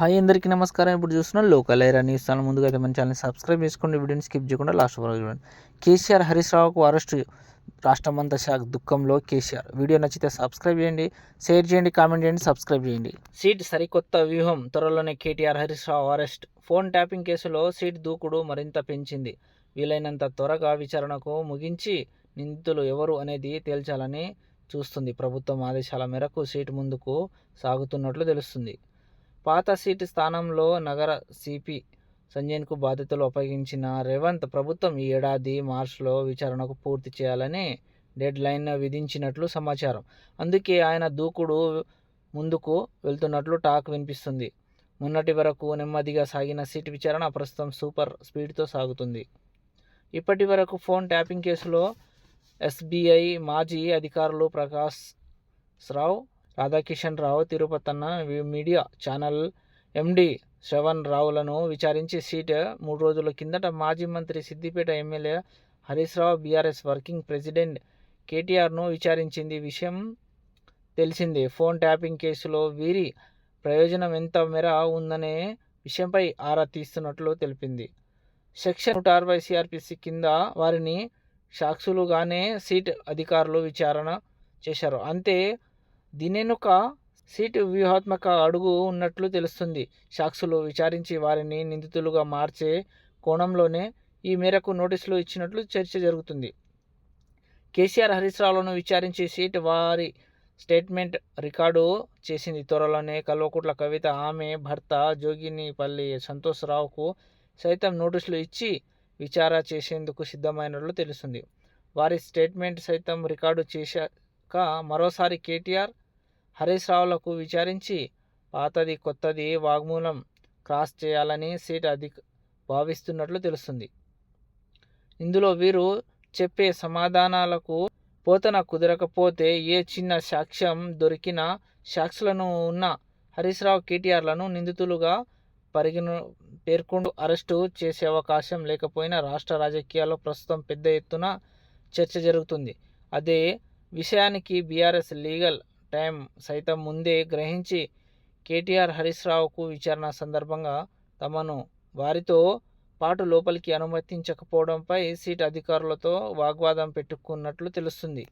Hi అందరికీ నమస్కారం. ఇప్పుడు చూస్తున్న లోకల్ ఐరా న్యూస్ ఛానల్ ముందుగా అయితే మన ఛానల్ సబ్స్క్రైబ్ చేసుకోండి. వీడియోని స్కిప్ చేయకుండా లాస్ట్ వరకు చూడండి. కేసీఆర్ హరీష్ రావుకు అరెస్ట్ రాష్ట్రమంతా షాక్ దుఃఖంలో కేసీఆర్. వీడియో నచ్చితే సబ్స్క్రైబ్ చేయండి షేర్ చేయండి కామెంట్ చేయండి సబ్స్క్రైబ్ చేయండి. సీట్ సరికొత్త వ్యూహం. త్వరలోనే KTR Harish Rao arrest. Phone tapping కేసులో సీట్ దూకుడు మరింత పెంచింది. వీలైనంత త్వరగా విచారణకు ముగించి నిందితులు ఎవరు అనేది తేల్చాలని చూస్తుంది. ప్రభుత్వం ఆదేశాల మేరకు సీటు ముందుకు సాగుతున్నట్లు తెలుస్తుంది. పాత సీటు స్థానంలో నగర సిపి సంజయ్కు బాధ్యతలు అప్పగించిన రేవంత్ ప్రభుత్వం ఈ ఏడాది మార్చిలో విచారణకు పూర్తి చేయాలని డెడ్ లైన్ విధించినట్లు సమాచారం. అందుకే ఆయన దూకుడు ముందుకు వెళ్తున్నట్లు టాక్ వినిపిస్తుంది. మొన్నటి వరకు నెమ్మదిగా సాగిన సీటు విచారణ ప్రస్తుతం సూపర్ స్పీడ్తో సాగుతుంది. ఇప్పటి వరకు ఫోన్ ట్యాపింగ్ కేసులో ఎస్బీఐ మాజీ అధికారులు Prakash Rao Radhakishan Rao Tirupatanna media channel MD Shravan రావులను విచారించి సీట్ మూడు రోజుల కిందట మాజీ మంత్రి Siddipet MLA Harish Rao BRS working president కేటీఆర్ను విచారించింది. విషయం తెలిసిందే. ఫోన్ ట్యాపింగ్ కేసులో వీరి ప్రయోజనం ఎంత మేర ఉందనే విషయంపై ఆరా తీస్తున్నట్లు తెలిపింది. సెక్షన్ నూట అరవై సిఆర్పిసి కింద వారిని సాక్షులుగానే సీట్ అధికారులు విచారణ చేశారు. అంతే దీనెనుక సీటు వ్యూహాత్మక అడుగు ఉన్నట్లు తెలుస్తుంది. సాక్షులు విచారించి వారిని నిందితులుగా మార్చే కోణంలోనే ఈ మేరకు నోటీసులు ఇచ్చినట్లు చర్చ జరుగుతుంది. కేసీఆర్ హరీష్ రావులను విచారించి సీట్ వారి స్టేట్మెంట్ రికార్డు చేసింది. త్వరలోనే కల్వకుట్ల కవిత ఆమె భర్త జోగినిపల్లి సంతోష్ రావుకు సైతం నోటీసులు ఇచ్చి విచార చేసేందుకు సిద్ధమైనట్లు తెలుస్తుంది. వారి స్టేట్మెంట్ సైతం రికార్డు చేశాక మరోసారి కేటీఆర్ హరీష్ రావులకు విచారించి పాతది కొత్తది వాగ్మూలం క్రాస్ చేయాలని సీట్ అధిక భావిస్తున్నట్లు తెలుస్తుంది. ఇందులో వీరు చెప్పే సమాధానాలకు పోతన కుదరకపోతే ఏ చిన్న సాక్ష్యం దొరికినా సాక్షులను ఉన్న హరీష్ రావు కేటీఆర్లను నిందితులుగా పరిగణ పేర్కొంటూ అరెస్టు చేసే అవకాశం లేకపోయినా రాష్ట్ర రాజకీయాల్లో ప్రస్తుతం పెద్ద ఎత్తున చర్చ జరుగుతుంది. అదే విషయానికి బీఆర్ఎస్ లీగల్ టైం సైతం ముందే గ్రహించి కేటీఆర్ హరీష్ రావుకు విచారణ సందర్భంగా తమను వారితో పాటు లోపలికి అనుమతించకపోవడంపై సీట్ అధికారులతో వాగ్వాదం పెట్టుకున్నట్లు తెలుస్తుంది.